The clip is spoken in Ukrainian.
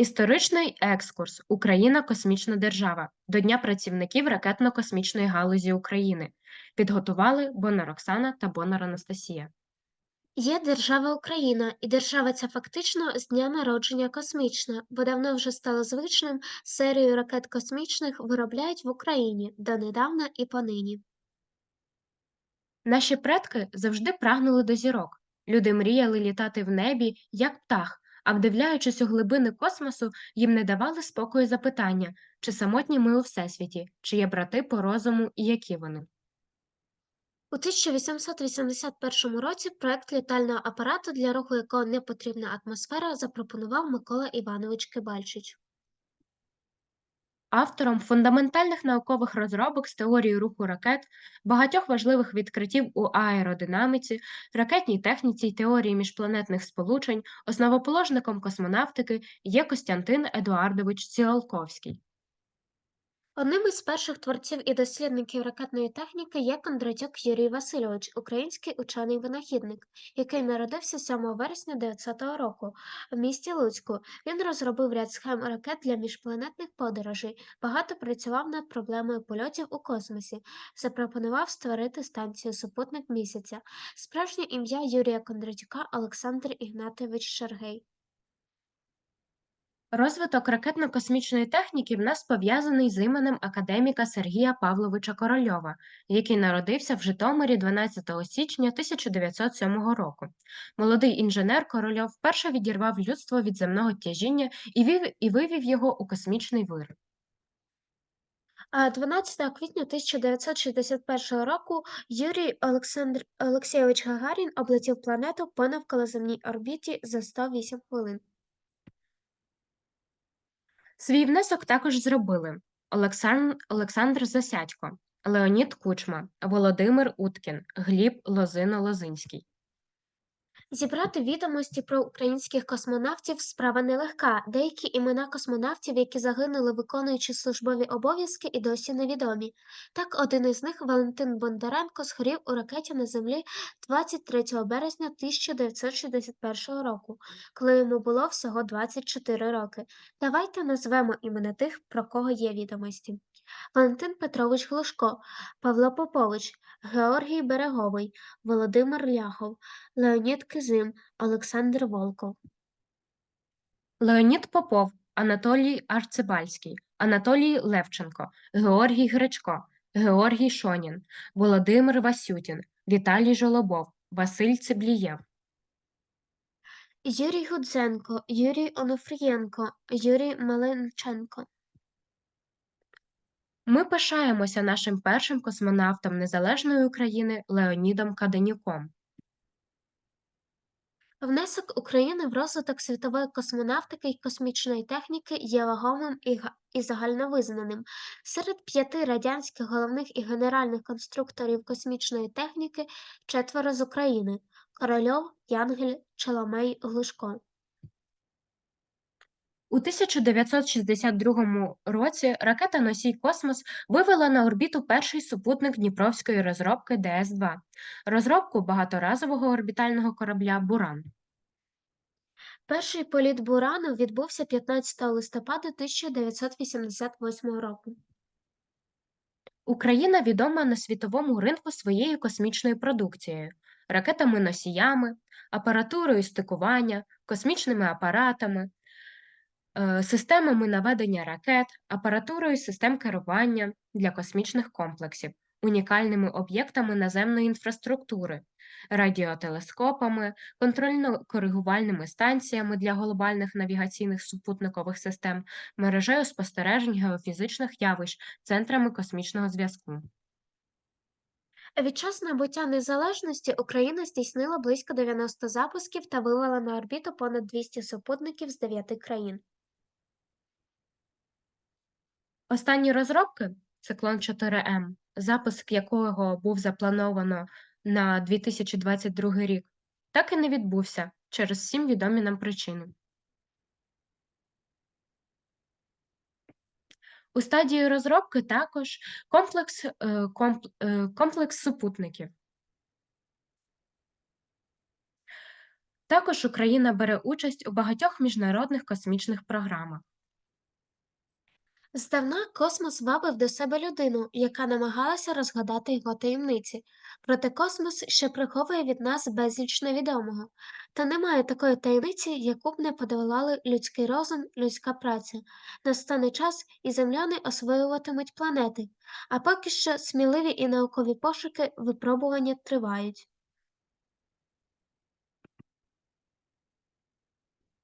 Історичний екскурс Україна космічна держава до Дня працівників ракетно-космічної галузі України підготували Бонар Оксана та Бонар Анастасія. Є держава Україна, і держава ця фактично з дня народження космічна, бо давно вже стало звичним серію ракет космічних виробляють в Україні донедавна і понині. Наші предки завжди прагнули до зірок. Люди мріяли літати в небі, як птах, а вдивляючись у глибини космосу, їм не давали спокою запитання, чи самотні ми у всесвіті, чи є брати по розуму і які вони. У 1881 році проект літального апарату, для руху якого не потрібна атмосфера, запропонував Микола Іванович Кибальчич. Автором фундаментальних наукових розробок з теорії руху ракет, багатьох важливих відкриттів у аеродинаміці, ракетній техніці й теорії міжпланетних сполучень, основоположником космонавтики є Костянтин Едуардович Ціолковський. Одним із перших творців і дослідників ракетної техніки є Кондратюк Юрій Васильович, український учений-винахідник, який народився 7 вересня 900 року в місті Луцьку. Він розробив ряд схем ракет для міжпланетних подорожей, багато працював над проблемою польотів у космосі, запропонував створити станцію супутник місяця. Справжнє ім'я Юрія Кондратюка Олександр Ігнатович Шаргей. Розвиток ракетно-космічної техніки в нас пов'язаний з іменем академіка Сергія Павловича Корольова, який народився в Житомирі 12 січня 1907 року. Молодий інженер Корольов вперше відірвав людство від земного тяжіння і, вів, і вивів його у космічний вир. 12 квітня 1961 року Юрій Олександр Олексійович Гагарін облетів планету по навколоземній орбіті за 108 хвилин. Свій внесок також зробили Олександр, Олександр Засядько, Леонід Кучма, Володимир Уткін, Гліб Лозино-Лозинський. Зібрати відомості про українських космонавтів справа нелегка. Деякі імена космонавтів, які загинули, виконуючи службові обов'язки, і досі невідомі. Так, один із них, Валентин Бондаренко, згорів у ракеті на землі 23 березня 1961 року, коли йому було всього 24 роки. Давайте назвемо імена тих, про кого є відомості. Валентин Петрович Глушко, Павло Попович, Георгій Береговий, Володимир Ляхов, Леонід Кизим, Олександр Волков. Леонід Попов, Анатолій Арцебальський, Анатолій Левченко, Георгій Гречко, Георгій Шонін, Володимир Васютін, Віталій Жолобов, Василь Цеблієв. Юрій Гудзенко, Юрій Онуфрієнко, Юрій Маленченко. Ми пишаємося нашим першим космонавтом Незалежної України Леонідом Каденюком. Внесок України в розвиток світової космонавтики і космічної техніки є вагомим і, і загальновизнаним. Серед п'яти радянських головних і генеральних конструкторів космічної техніки четверо з України Корольов, Янгель, Челомей, Глушко. У 1962 році ракета Носій Космос вивела на орбіту перший супутник Дніпровської розробки ДС-2, розробку багаторазового орбітального корабля Буран. Перший політ Бурану відбувся 15 листопада 1988 року. Україна відома на світовому ринку своєю космічною продукцією, ракетами-носіями, апаратурою стикування, космічними апаратами, системами наведення ракет, апаратурою систем керування для космічних комплексів, унікальними об'єктами наземної інфраструктури, радіотелескопами, контрольно-коригувальними станціями для глобальних навігаційних супутникових систем, мережею спостережень геофізичних явищ, центрами космічного зв'язку. Від час набуття незалежності Україна здійснила близько 90 запусків та вивела на орбіту понад 200 супутників з 9 країн. Останні розробки циклон 4М, запуск якого був заплановано на 2022 рік, так і не відбувся через всім відомі нам причини. У стадії розробки також комплекс, е, комп- е, комплекс супутників. Також Україна бере участь у багатьох міжнародних космічних програмах. Здавна космос вабив до себе людину, яка намагалася розгадати його таємниці. Проте космос ще приховує від нас безліч невідомого. Та немає такої таємниці, яку б не подолали людський розум, людська праця. Настане час, і земляни освоюватимуть планети. А поки що сміливі і наукові пошуки випробування тривають.